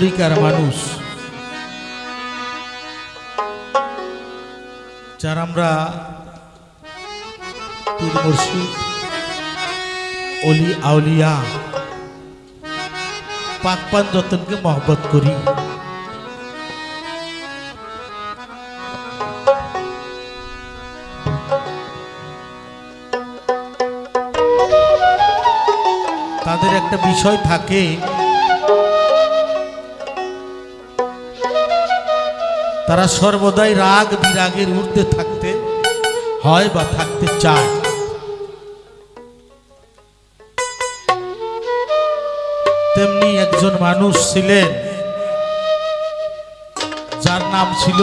তরিকার মানুষ যার আমরা অলি আউলিয়া পাকপান যতনকে মহব্বত করি তাদের একটা বিষয় থাকে তারা সর্বদাই রাগ বিরাগের ঊর্ধ্বে থাকতে হয় বা থাকতে চায়। তেমনি একজন মানুষ ছিলেন, যার নাম ছিল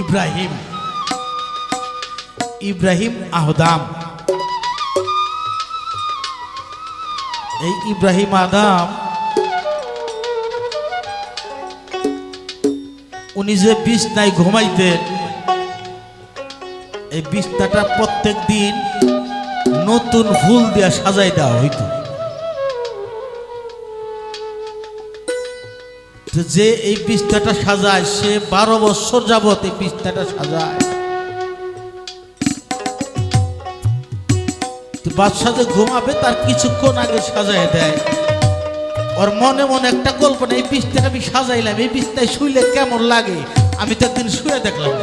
ইব্রাহিম। ইব্রাহিম আহদাম। এই ইব্রাহিম আদাম উনি যে বিছনায় ঘুমাইতেন এই বিছনাটা প্রত্যেক দিন নতুন ফুল দিয়ে সাজাই দেওয়া হইতো। যে এই বিছনাটা সাজায়, সে বারো বছর যাবত এই বিছনাটা সাজায়। বাদশাহ যে ঘুমাবে, তার কিছুক্ষণ আগে সাজায় দেয়। ওর মনে মনে একটা কল্পনা এই বিছনাটা আমি সাজাইলাম এই বিছনায় শুইলে কেমন লাগে? আমি তো একদিন শুয়ে দেখলাম।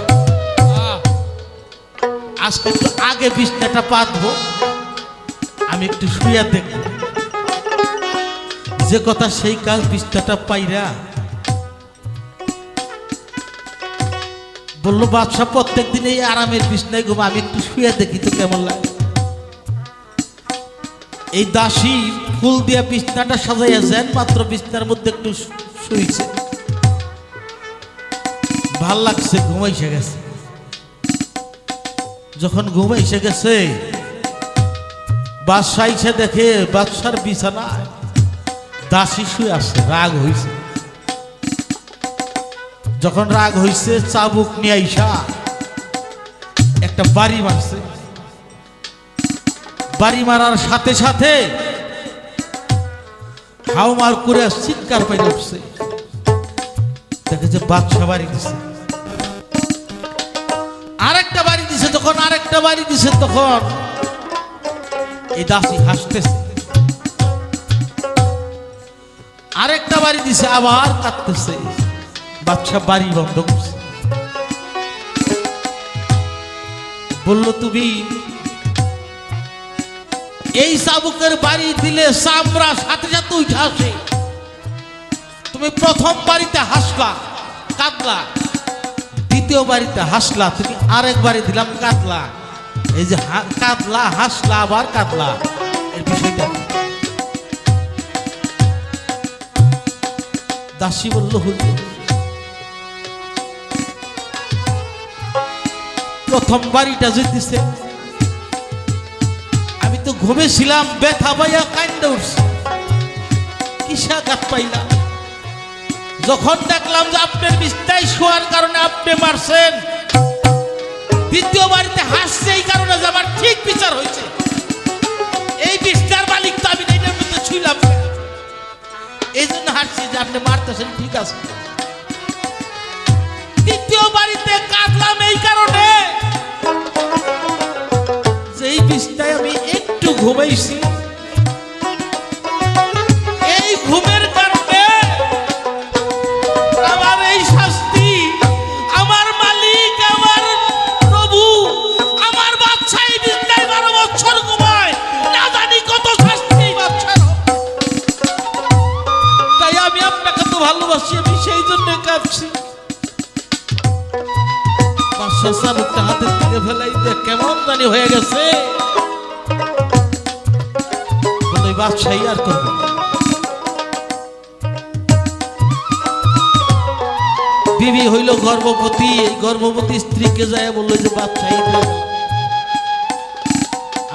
আজকে একটু আগে বিছনাটা পাতবো। আমি একটু শুয়ে দেখব। যে কথা সেই কাজ বিছনাটা পাইরা বলল বাদশাহ প্রত্যেক দিন এই আরামের বিছনায় ঘুমা আমি একটু শুয়ে দেখি তো কেমন লাগে। এই দাসী ফুল দিয়া বিছনাটা সাজাইয়া যান মাত্র বিছনার মধ্যে একটু শু- শুইছে। ভালো লাগছে ঘুমাইছে গেছে। যখন ঘুমাইছে গেছে বাদশাহ এসে দেখে বাদশার বিছানায় দাসী শুয়ে আছে, রাগ হইছে। যখন রাগ হইছে, চাবুক নিয়ে আইসা একটা বাড়ি মারছে বাড়ি মারার সাথে সাথে হাউমার করে চিৎকার পাই উঠছে দেখে যে বাদশা বাড়ি দিছে। আরেকটা বাড়ি দিছে যখন, আরেকটা বাড়ি দিছে তখন এই দাসী হাসতেছে। আরেকটা বাড়ি দিছে, আবার কাঁদতেছে। বাদশা বাড়ি বন্ধ করছে। বলল, তুমি এই চাবুকের বাড়ি দিলে চামড়া সাথে সাথে উঠে আসে। তুমি প্রথম বাড়িতে হাসলা, কাঁদলা। দ্বিতীয় বাড়িতে হাসলা, তুমি আরেক বাড়ি দিলাম, কাঁদলা। এই যে কাঁদলা, হাসলা, আবার কাঁদলা। এর বিষয়টা দাসী বলল, হুজুর, প্রথম বাড়িটা তো ঘুমেছিলাম, ব্যথা পাইয়া কান্দে কিসা গাত পাইলাম? যখন দেখলাম যে আপনার বিস্তায় শোয়ার কারণে আপনি মারছেন, দ্বিতীয় বাড়িতে হাসছে, এই কারণে যে আমার ঠিক বিচার হয়েছে। এই বিস্তার মালিক তো আমি এটার মধ্যে ছুইলাম এই জন্য হাসছি যে আপনি মারতেছেন, ঠিক আছে। দ্বিতীয় বাড়িতে কাঁদলাম, এই কারণে ঘুমাইছি এই ঘুমের কারণে আমার এই শাস্তি, আমার মালিক, আমার প্রভু, আমার বাচ্চা এই বিছনায় বারো বছর ঘুমায়। না জানি কত শাস্তি বাচ্চার তাই আমি আপনাকে তো ভালোবাসি, আমি সেই জন্য কাঁদছি। পাঁচশো চালুকটা হাতের থেকে কেমন জানি হয়ে গেছে। বাদশাহী আর করবে বিবি হইল গর্ভবতী, এই গর্ভবতী স্ত্রীকে যায় বলল যে দাও।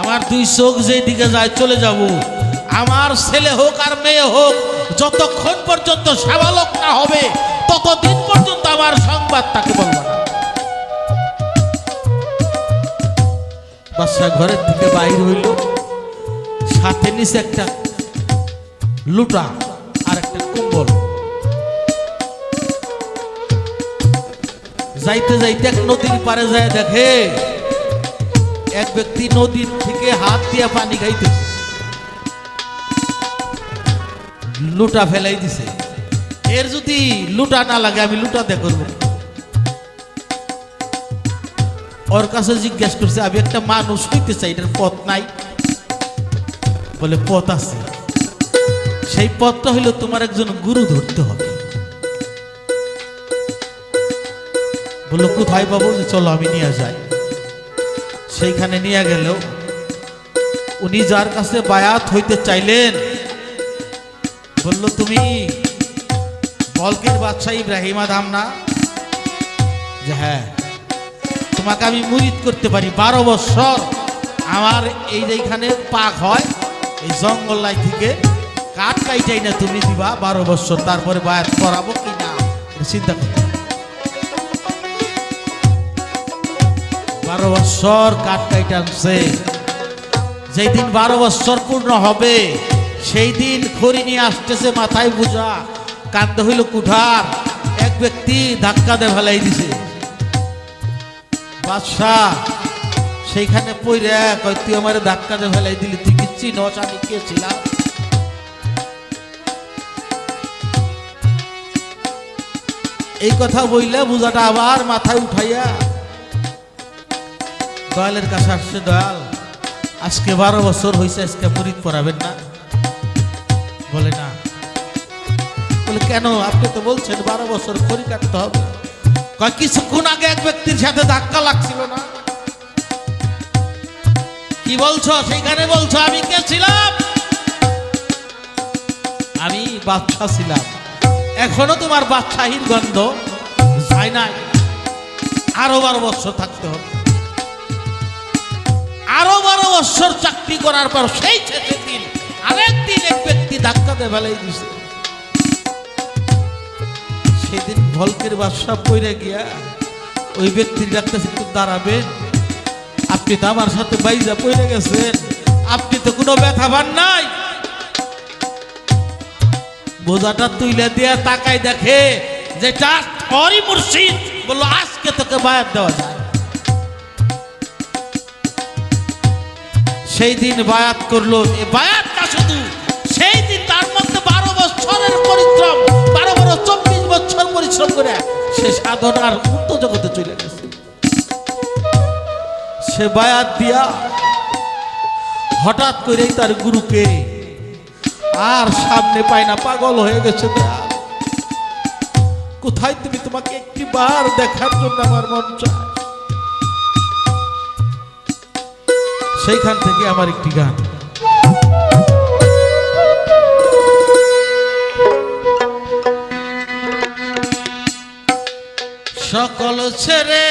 আমার দুই চোখ যেই দিকে যায় চলে যাব। আমার ছেলে হোক আর মেয়ে হোক, যতক্ষণ পর্যন্ত সাবালক না হবে, ততদিন পর্যন্ত আমার সংবাদ তাকে বলব না। বাদশাহ ঘরের থেকে বাইর হইল। সাথে নিচে একটা লুটা আর একটা কুম্বল। যাইতে যাইতে এক নদীর পারে যায় দেখে এক ব্যক্তি নদীর থেকে হাত দিয়ে পানি খাইতেছে। লুটা ফেলাই দিছে। এর যদি লুটা না লাগে, আমি লুটা করব। ওর কাছে জিজ্ঞেস করছে, আমি একটা মানুষ হইতে চাই, এটার পথ নাই। বলে, পথ আছে। সেই পথটা হইল তোমার একজন গুরু ধরতে হবে। বলল, কোথায় পাবো? যে চলো, আমি নিয়ে যাই। সেইখানে নিয়ে গেল উনি যার কাছে বায়াত হইতে চাইলেন, বলল, তুমি বলকের বাদশাহ ইব্রাহিম আদাম না? যে হ্যাঁ তোমাকে আমি মুরিদ করতে পারি। বারো বছর আমার এই যে এইখানে পাক হয় এই জঙ্গলাই থেকে কাঠ কাইটাই না তুমি দিবা বারো বছর, তারপরে বায়াত করাবো কি না? চিন্তা করতে বারো বছর কাঠ কাইটা আনছে। যেই দিন বারো বছর পূর্ণ হবে, সেই দিন খড়ি নিয়ে আসতেছে মাথায় বোঝা কান্দে হইল কুঠার, এক ব্যক্তি ধাক্কা দিয়ে ফেলাই দিছে। বাদশাহ সেইখানে পইরে কয়, তুই আমার ধাক্কা দিয়ে ফেলাই দিলি, তুই কি চিনস কে ছিলাম? এই কথা বইলে বোঝাটা আবার মাথায় উঠাইয়া দয়ালের কাছে আসছে, দয়াল, আজকে বারো বছর হয়েছে আজকে মুরিদ পড়াবেন না? বলে না। বলে, কেন? আপনি তো বলছেন বারো বছর খড়ি কাটতে হবে। কিছুক্ষণ আগে এক ব্যক্তির সাথে ধাক্কা লাগছিল না। কি বলছো? সেইখানে বলছো, আমি কে ছিলাম? আমি বাচ্চা ছিলাম। এখনও তোমার বাচ্চাহীন গন্ধ যায় নাই। আরও বারো বছর থাকতে হবে। আরও বারো বছর চাকরি করার পর সেই শেষের দিন আরেকদিন এক ব্যক্তি ধাক্কা দিয়ে ফেলাই দিছে। সেদিন ভলকের বাদশাহ পইরে গিয়া ওই ব্যক্তির ডাক্তার দাঁড়াবেন? আপনি তো আমার সাথে বাইজা পইরে গেছেন আপনি তো কোনো ব্যথা পান নাই। বোঝাটা তুইলে দিয়া তাকাই দেখে যে মুর্শিদ বলল, আজকে তোকে বায়াত দেওয়া যায়। সেই দিন বায়াত করল। এ বায়াতটা শুধু? সেই দিন তার মধ্যে বারো বছরের পরিশ্রম, বারো বারো চব্বিশ বছর পরিশ্রম করে সে সাধনার উত্ত জগতে চলে গেছে। সে বায়াত দিয়া হঠাৎ করেই তার গুরুকে আর সামনে পায় না, পাগল হয়ে গেছে কোথায় তুমি তোমাকে একটি বার দেখার জন্য আমার মন চায়? সেইখান থেকে আমার একটি গান। সকল ছেড়ে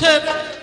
সকল